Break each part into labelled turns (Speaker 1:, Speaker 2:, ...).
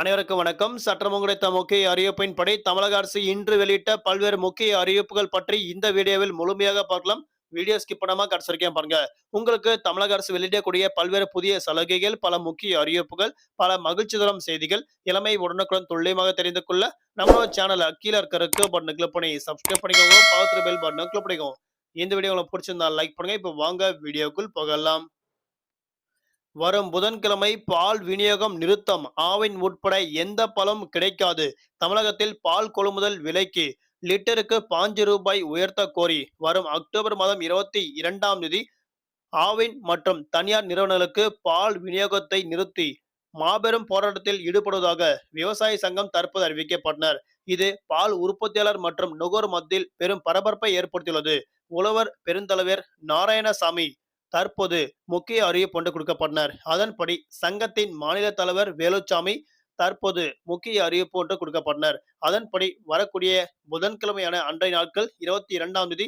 Speaker 1: அனைவருக்கும் வணக்கம் சற்றமும் முக்கிய அறிவிப்பின்படி தமிழக அரசு இன்று வெளியிட்ட பல்வேறு முக்கிய அறிவிப்புகள் பற்றி இந்த வீடியோவில் முழுமையாக பார்க்கலாம் வீடியோ ஸ்கிப் பண்ணாம கடைசிருக்கேன் பாருங்க உங்களுக்கு தமிழக அரசு வெளியிடக்கூடிய பல்வேறு புதிய சலுகைகள் பல முக்கிய அறிவிப்புகள் பல மகிழ்ச்சி தரும் செய்திகள் இளமை உடனுக்குடன் துல்லியமாக தெரிந்து கொள்ள நம்மளோட சேனலை கீழே இருக்கிறதுக்கு பட்டனை கிளிக் பண்ணி சப்ஸ்கிரைப் பண்ணிக்கோங்க பக்கத்துல பெல் பட்டனை கிளிக் பண்ணிக்கோங்க இந்த வீடியோ உங்களுக்கு பிடிச்சிருந்தா லைக் பண்ணுங்க இப்போ வாங்க வீடியோக்குள் போகலாம் வரும் புதன்கிழமை பால் விநியோகம் நிறுத்தம் ஆவின் உட்பட எந்த பலம் கிடைக்காது தமிழகத்தில் பால் கொள்முதல் விலைக்கு லிட்டருக்கு பாஞ்சு ரூபாய் உயர்த்த கோரி வரும் அக்டோபர் மாதம் இருபத்தி இரண்டாம் தேதி ஆவின் மற்றும் தனியார் நிறுவனங்களுக்கு பால் விநியோகத்தை நிறுத்தி மாபெரும் போராட்டத்தில் ஈடுபடுவதாக விவசாய சங்கம் தற்போது அறிவிக்கப்பட்டனர் இது பால் உற்பத்தியாளர் மற்றும் நுகர் மத்தியில் பெரும் பரபரப்பை ஏற்படுத்தியுள்ளது உழவர் பெருந்தலைவர் நாராயணசாமி தற்போது முக்கிய அறிவிப்பு கொடுக்கப்பட்டனர் அதன்படி சங்கத்தின் மாநில தலைவர் வேலுச்சாமி தற்போது முக்கிய அறிவிப்பு ஒன்று கொடுக்கப்பட்டனர் அதன்படி வரக்கூடிய புதன்கிழமையான அன்றைய நாட்கள் இருபத்தி இரண்டாம் தேதி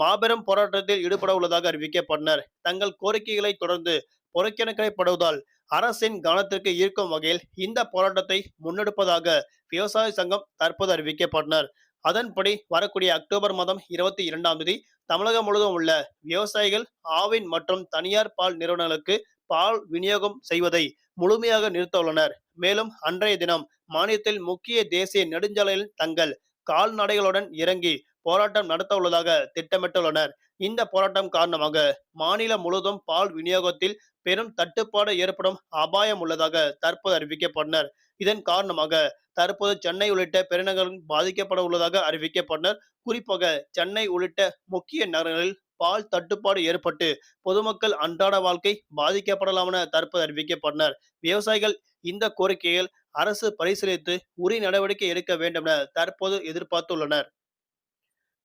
Speaker 1: மாபெரும் போராட்டத்தில் ஈடுபட உள்ளதாக அறிவிக்கப்பட்டனர் தங்கள் கோரிக்கைகளை தொடர்ந்து புறக்கணக்கப்படுவதால் அரசின் கவனத்திற்கு ஈர்க்கும் வகையில் இந்த போராட்டத்தை முன்னெடுப்பதாக விவசாய சங்கம் தற்போது அறிவிக்கப்பட்டனர் அதன்படி வரக்கூடிய அக்டோபர் மாதம் இருபத்தி இரண்டாம் தேதி தமிழகம் முழுவதும் உள்ள விவசாயிகள் ஆவின் மற்றும் தனியார் பால் நிறுவனங்களுக்கு பால் விநியோகம் செய்வதை முழுமையாக நிறுத்தவுள்ளனர் மேலும் அன்றைய தினம் மாநிலத்தில் முக்கிய தேசிய நெடுஞ்சாலையில் தங்கள் கால்நடைகளுடன் இறங்கி போராட்டம் நடத்த உள்ளதாக திட்டமிட்டுள்ளனர் இந்த போராட்டம் காரணமாக மாநிலம் முழுவதும் பால் விநியோகத்தில் பெரும் தட்டுப்பாடு ஏற்படும் அபாயம் உள்ளதாக தற்போது அறிவிக்கப்பட்டனர் இதன் காரணமாக தற்போது சென்னை உள்ளிட்ட பெருநகரம் பாதிக்கப்பட உள்ளதாக அறிவிக்கப்பட்டனர் குறிப்பாக சென்னை உள்ளிட்ட முக்கிய நகரங்களில் பால் தட்டுப்பாடு ஏற்பட்டு பொதுமக்கள் அன்றாட வாழ்க்கை பாதிக்கப்படலாம் என தற்போது அறிவிக்கப்பட்டனர் விவசாயிகள் இந்த கோரிக்கையில் அரசு பரிசீலித்து உரிய நடவடிக்கை எடுக்க வேண்டும் என தற்போது எதிர்பார்த்துள்ளனர்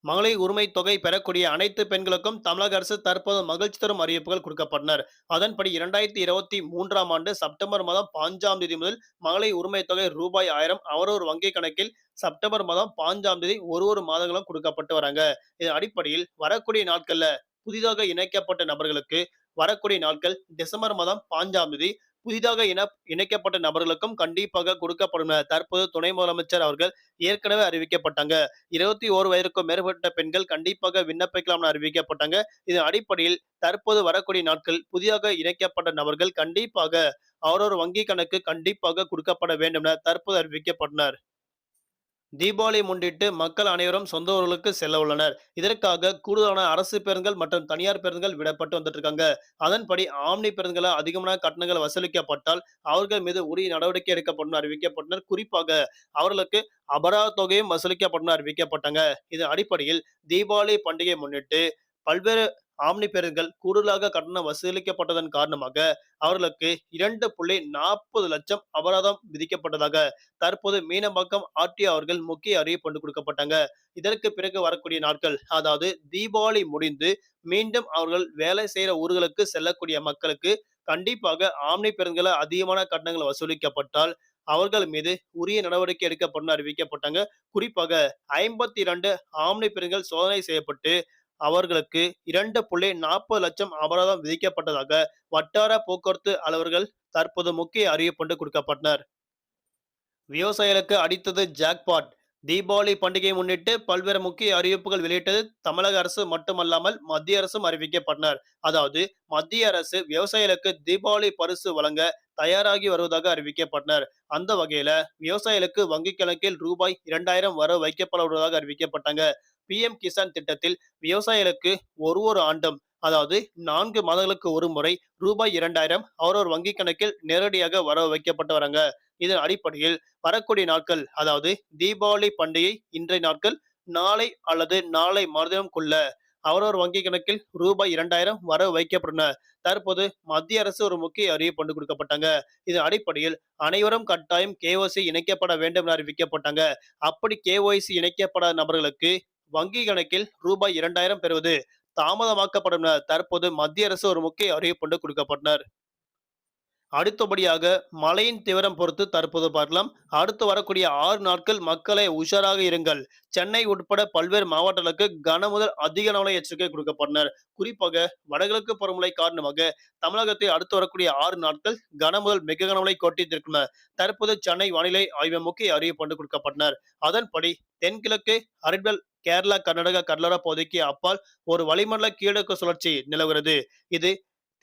Speaker 1: மகளிர் உரிமை தொகை பெறக்கூடிய அனைத்து பெண்களுக்கும் தமிழக அரசு தற்போது மகிழ்ச்சி தரும் அறிவிப்புகள் கொடுக்கப்பட்டனர் அதன்படி இரண்டாயிரத்தி இருபத்தி மூன்றாம் ஆண்டு செப்டம்பர் மாதம் பாஞ்சாம் தேதி முதல் மகளிர் உரிமை தொகை ரூபாய் ஆயிரம் அவரோர் வங்கி கணக்கில் செப்டம்பர் மாதம் பாஞ்சாம் தேதி ஒரு ஒரு மாதங்களும் கொடுக்கப்பட்டு வராங்க இதன் அடிப்படையில் வரக்கூடிய நாட்கள்ல புதிதாக இணைக்கப்பட்ட நபர்களுக்கு வரக்கூடிய நாட்கள் டிசம்பர் மாதம் பாஞ்சாம் தேதி புதிதாக இன இணைக்கப்பட்ட நபர்களுக்கும் கண்டிப்பாக கொடுக்கப்படும் தற்போது துணை முதலமைச்சர் அவர்கள் ஏற்கனவே அறிவிக்கப்பட்டாங்க இருபத்தி ஓரு வயதுக்கும் மேற்பட்ட பெண்கள் கண்டிப்பாக விண்ணப்பிக்கலாம் அறிவிக்கப்பட்டாங்க இதன் அடிப்படையில் தற்போது வரக்கூடிய நாட்கள் புதிதாக இணைக்கப்பட்ட நபர்கள் கண்டிப்பாக அவரோட வங்கி கணக்கு கண்டிப்பாக கொடுக்கப்பட வேண்டும் என தற்போது அறிவிக்கப்பட்டனர் தீபாவளி முன்னிட்டு மக்கள் அனைவரும் சொந்த ஊர்களுக்கு செல்ல உள்ளனர் இதற்காக கூடுதலான அரசு பேருந்துகள் மற்றும் தனியார் பேருந்துகள் விடப்பட்டு வந்துட்டு இருக்காங்க அதன்படி ஆம்னி பேருந்துகளை அதிகமான கட்டணங்கள் வசூலிக்கப்பட்டால் அவர்கள் மீது உரிய நடவடிக்கை எடுக்கப்படும் அறிவிக்கப்பட்டனர் குறிப்பாக அவர்களுக்கு அபராத தொகையும் வசூலிக்கப்படும் அறிவிக்கப்பட்டாங்க இதன் அடிப்படையில் தீபாவளி பண்டிகை முன்னிட்டு பல்வேறு ஆம்னி பேருந்துகள் கூடுதலாக கட்டணம் வசூலிக்கப்பட்டதன் காரணமாக அவர்களுக்கு இரண்டு புள்ளி நாற்பது லட்சம் அபராதம் விதிக்கப்பட்டதாக தற்போது மீனம்பாக்கம் ஆர்டி அவர்கள் முக்கிய அறிவிப்பு கொண்டு கொடுக்கப்பட்டாங்க இதற்கு பிறகு வரக்கூடிய நாட்கள் அதாவது தீபாவளி முடிந்து மீண்டும் அவர்கள் வேலை செய்கிற ஊர்களுக்கு செல்லக்கூடிய மக்களுக்கு கண்டிப்பாக ஆம்னி பேருந்துகளை அதிகமான கட்டணங்கள் வசூலிக்கப்பட்டால் அவர்கள் மீது உரிய நடவடிக்கை எடுக்கப்படும் அறிவிக்கப்பட்டாங்க குறிப்பாக ஐம்பத்தி இரண்டு ஆம்னி பேருந்துகள் சோதனை செய்யப்பட்டு அவர்களுக்கு இரண்டு புள்ளி நாற்பது லட்சம் அபராதம் விதிக்கப்பட்டதாக வட்டார போக்குவரத்து அலுவலர்கள் தற்போது முக்கிய அறிவிப்புண்டு கொடுக்கப்பட்டனர் விவசாயிகளுக்கு அடித்தது ஜாக்பாட் தீபாவளி பண்டிகையை முன்னிட்டு பல்வேறு முக்கிய அறிவிப்புகள் வெளியிட்டது தமிழக அரசு மட்டுமல்லாமல் மத்திய அரசும் அறிவிக்கப்பட்டனர் அதாவது மத்திய அரசு விவசாயிகளுக்கு தீபாவளி பரிசு வழங்க தயாராகி வருவதாக அறிவிக்கப்பட்டனர் அந்த வகையில விவசாயிகளுக்கு வங்கிக் கணக்கில் ரூபாய் இரண்டாயிரம் வர வைக்கப்பட வருவதாக அறிவிக்கப்பட்டாங்க பிஎம் கிசான் திட்டத்தில் விவசாயிகளுக்கு ஒரு ஒரு ஆண்டும் அதாவது நான்கு மாதங்களுக்கு ஒரு முறை ரூபாய் இரண்டாயிரம் அவரோர் வங்கி கணக்கில் நேரடியாக வர வைக்கப்பட்டு வராங்க இதன் அடிப்படையில் வரக்கூடிய நாட்கள் அதாவது தீபாவளி பண்டிகை இன்றைய நாட்கள் நாளை அல்லது நாளை மறுதினம்குள்ள அவரோர் வங்கி கணக்கில் ரூபாய் இரண்டாயிரம் வர வைக்கப்பட்டன தற்போது மத்திய அரசு ஒரு முக்கிய அறிவிப்பு கொண்டு கொடுக்கப்பட்டாங்க இதன் அடிப்படையில் அனைவரும் கட்டாயம் கேஓசி இணைக்கப்பட வேண்டும் என அறிவிக்கப்பட்டாங்க அப்படி கேஒய்சி இணைக்கப்படாத நபர்களுக்கு வங்கி கணக்கில் ரூபாய் இரண்டாயிரம் பெறுவது தாமதமாக்கப்படும் என தற்போது மத்திய அரசு ஒரு முக்கிய அறிவிப்புண்டு கொடுக்கப்பட்டனர் அடுத்தபடியாக மழையின் தீவிரம் பொறுத்து தற்போது பார்க்கலாம் அடுத்து வரக்கூடிய ஆறு நாட்கள் மக்களை உஷாராக இருங்கள் சென்னை உட்பட பல்வேறு மாவட்டங்களுக்கு கன முதல் அதிக அளவில் எச்சரிக்கை கொடுக்கப்பட்டனர் குறிப்பாக வடகிழக்கு பருவமழை காரணமாக தமிழகத்தை அடுத்து வரக்கூடிய ஆறு நாட்கள் கன முதல் மிக கனமழை கொட்டித்திருக்கின்றன தற்போது சென்னை வானிலை ஆய்வு முக்கிய அறிவிப்பு கொடுக்கப்பட்டனர் அதன்படி தென்கிழக்கு அரபியல் கேரளா கர்நாடகா கடலோர பகுதிக்கு அப்பால் ஒரு வளிமண்டல கீழக்கு சுழற்சி நிலவுகிறது இது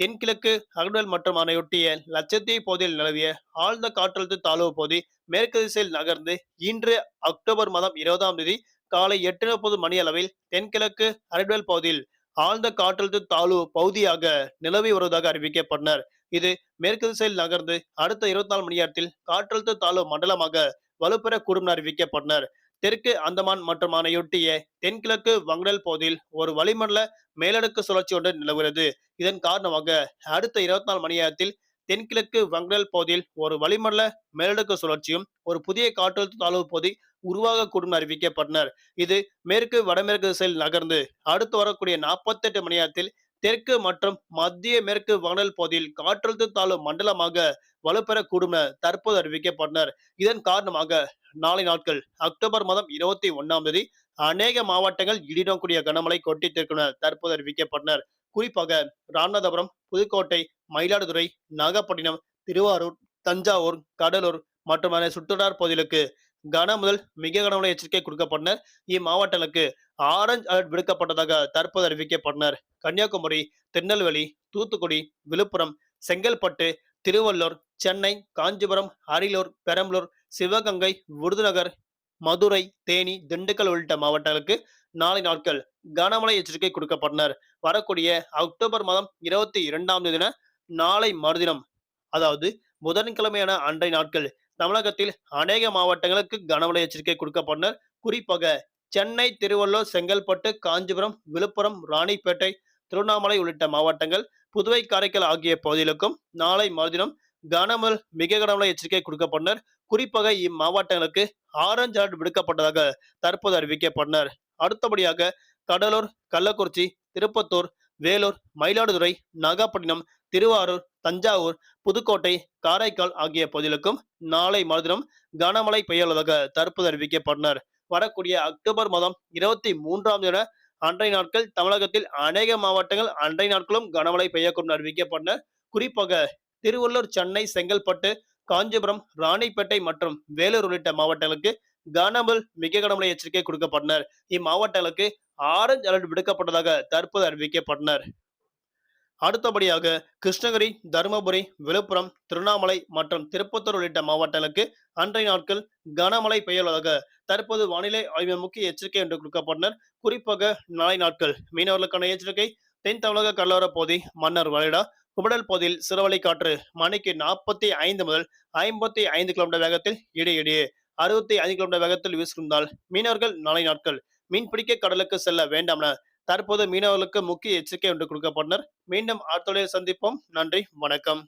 Speaker 1: தென்கிழக்கு அகடல் மற்றும் அதனையொட்டிய லட்சத்தீவு பகுதியில் நிலவிய ஆழ்ந்த காற்றழுத்த தாழ்வு பகுதி மேற்கு திசையில் நகர்ந்து இன்று அக்டோபர் மாதம் இருபதாம் தேதி காலை எட்டு முப்பது மணி அளவில் தென்கிழக்கு அரடல் பகுதியில் ஆழ்ந்த காற்றழுத்த தாழ்வு பகுதியாக நிலவி வருவதாக அறிவிக்கப்பட்டனர் இது மேற்கு திசையில் நகர்ந்து அடுத்த இருபத்தி நாலு மணி நேரத்தில் காற்றழுத்த தாழ்வு மண்டலமாக வலுப்பெறக்கூடும் என அறிவிக்கப்பட்டனர் தெற்கு அந்தமான் மற்றும் அணையொட்டிய தென்கிழக்கு வங்கடல் பகுதியில் ஒரு வளிமண்டல மேலடுக்கு சுழற்சி ஒன்று நிலவுகிறது இதன் காரணமாக அடுத்த இருபத்தி நாலு மணி நேரத்தில் தென்கிழக்கு வங்கடல் பகுதியில் ஒரு வளிமண்டல மேலடுக்கு சுழற்சியும் ஒரு புதிய காற்றழுத்த தாழ்வு பகுதி உருவாகக்கூடும் அறிவிக்கப்பட்டனர் இது மேற்கு வடமேற்கு திசையில் நகர்ந்து அடுத்து வரக்கூடிய நாற்பத்தெட்டு மணி நேரத்தில் தெற்கு மற்றும் மத்திய மேற்கு வானல் பகுதியில் காற்றழுத்த தாழ்வு மண்டலமாக வலுப்பெறக்கூடும் என தற்போது அறிவிக்கப்பட்டனர் இதன் காரணமாக நாளை நாட்கள் அக்டோபர் மாதம் இருபத்தி ஒன்னாம் தேதி அநேக மாவட்டங்கள் இடிடக்கூடிய கனமழை கொட்டித்திருக்கும் தற்போது அறிவிக்கப்பட்டனர் குறிப்பாக ராமநாதபுரம் புதுக்கோட்டை மயிலாடுதுறை நாகப்பட்டினம் திருவாரூர் தஞ்சாவூர் கடலூர் மற்றும் அதனை சுற்றுலா பகுதிகளுக்கு கன முதல் மிக கனமழை எச்சரிக்கை கொடுக்கப்பட்டனர் இம்மாவட்டங்களுக்கு ஆரஞ்சு அலர்ட் விடுக்கப்பட்டதாக தற்போது அறிவிக்கப்பட்டனர் கன்னியாகுமரி திருநெல்வேலி தூத்துக்குடி விழுப்புரம் செங்கல்பட்டு திருவள்ளூர் சென்னை காஞ்சிபுரம் அரியலூர் பெரம்பலூர் சிவகங்கை விருதுநகர் மதுரை தேனி திண்டுக்கல் உள்ளிட்ட மாவட்டங்களுக்கு நாளை நாட்கள் கனமழை எச்சரிக்கை கொடுக்கப்பட்டனர் வரக்கூடிய அக்டோபர் மாதம் இருபத்தி இரண்டாம் தேதின நாளை மறுதினம் அதாவது புதன்கிழமையான அன்றைய நாட்கள் தமிழகத்தில் அநேக மாவட்டங்களுக்கு கனமழை எச்சரிக்கை கொடுக்கப்பட்டனர் குறிப்பாக சென்னை திருவள்ளூர் செங்கல்பட்டு காஞ்சிபுரம் விழுப்புரம் ராணிப்பேட்டை திருவண்ணாமலை உள்ளிட்ட மாவட்டங்கள் புதுவை காரைக்கால் ஆகிய பகுதிகளுக்கும் நாளை மறுதினம் கனமல் மிக கனமழை எச்சரிக்கை கொடுக்கப்பட்டனர் குறிப்பாக இம்மாவட்டங்களுக்கு ஆரஞ்சு அலர்ட் விடுக்கப்பட்டதாக தற்போது அறிவிக்கப்பட்டனர் அடுத்தபடியாக கடலூர் கள்ளக்குறிச்சி திருப்பத்தூர் வேலூர் மயிலாடுதுறை நாகப்பட்டினம் திருவாரூர் தஞ்சாவூர் புதுக்கோட்டை காரைக்கால் ஆகிய பகுதிகளுக்கும் நாளை மறுதினம் கனமழை பெய்யுள்ளதாக தற்போது அறிவிக்கப்பட்டனர் வரக்கூடிய அக்டோபர் மாதம் இருபத்தி மூன்றாம் தின அன்றைய நாட்கள் தமிழகத்தில் அநேக மாவட்டங்கள் அன்றைய நாட்களும் கனமழை பெய்யக்கூடும் அறிவிக்கப்பட்டனர் குறிப்பாக திருவள்ளூர் சென்னை செங்கல்பட்டு காஞ்சிபுரம் ராணிப்பேட்டை மற்றும் வேலூர் உள்ளிட்ட மாவட்டங்களுக்கு கனமல் மிக கனமழை எச்சரிக்கை கொடுக்கப்பட்டனர் இம்மாவட்டங்களுக்கு ஆரஞ்சு அலர்ட் விடுக்கப்பட்டதாக தற்போது அறிவிக்கப்பட்டனர் அடுத்தபடியாக கிருஷ்ணகிரி தருமபுரி விழுப்புரம் திருவண்ணாமலை மற்றும் திருப்பத்தூர் உள்ளிட்ட மாவட்டங்களுக்கு அன்றைய நாட்கள் கனமழை பெய்யுள்ளதாக தற்போது வானிலை ஆய்வு முக்கிய எச்சரிக்கை என்று கொடுக்கப்பட்டனர் குறிப்பாக நாளை நாட்கள் மீனவர்களுக்கான எச்சரிக்கை தென் தமிழக கடலோர பகுதி மன்னர் வளைடா குமடல் பகுதியில் சிறுவலை காற்று மணிக்கு நாற்பத்தி ஐந்து முதல் ஐம்பத்தி ஐந்து கிலோமீட்டர் வேகத்தில் இடையிடையே அறுபத்தி ஐந்து கிலோமீட்டர் வேகத்தில் வீசுகின்றால் மீனவர்கள் நாளை நாட்கள் மீன்பிடிக்க கடலுக்கு செல்ல வேண்டாம் என தற்போது மீனவர்களுக்கு முக்கிய எச்சரிக்கை ஒன்று கொடுக்கப்பட்டனர் மீண்டும் ஆத்தோடைய சந்திப்போம் நன்றி வணக்கம்